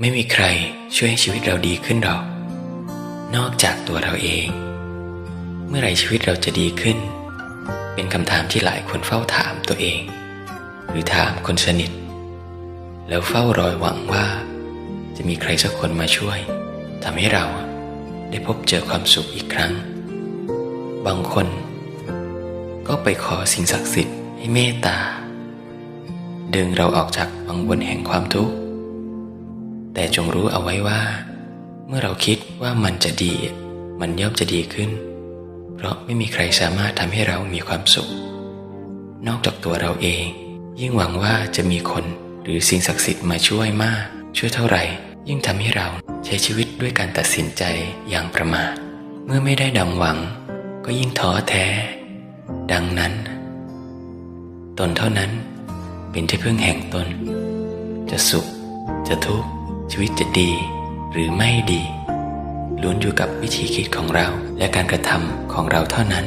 ไม่มีใครช่วยให้ชีวิตเราดีขึ้นหรอก นอกจากตัวเราเอง เมื่อไรชีวิตเราจะดีขึ้น เป็นคำถามที่หลายคนเฝ้าถามตัวเอง หรือถามคนสนิท แล้วเฝ้ารอยหวังว่า จะมีใครสักคนมาช่วยทำให้เราได้พบเจอความสุขอีกครั้ง บางคน ก็ไปขอสิ่งศักดิ์สิทธิ์ให้เมตตา ดึงเราออกจากวังวนแห่งความทุกข์ แต่จงรู้เอาไว้ว่า เมื่อเราคิดว่ามันจะดี มันย่อมจะดีขึ้น เพราะไม่มีใครสามารถทำให้เรามีความสุข นอกจากตัวเราเอง ยิ่งหวังว่าจะมีคนหรือสิ่งศักดิ์สิทธิ์มาช่วยมาก ช่วยเท่าไหร่ ยิ่งทำให้เราใช้ชีวิตด้วยการตัดสินใจอย่างประมาทเมื่อไม่ได้ดังหวัง ก็ยิ่งท้อแท้ ดังนั้น ตนเท่านั้นเป็นที่พึ่งแห่งตน จะสุขจะทุกข์ ชีวิตจะดีหรือไม่ดีล้วนอยู่กับวิธีคิดของเราและการกระทำของเราเท่านั้น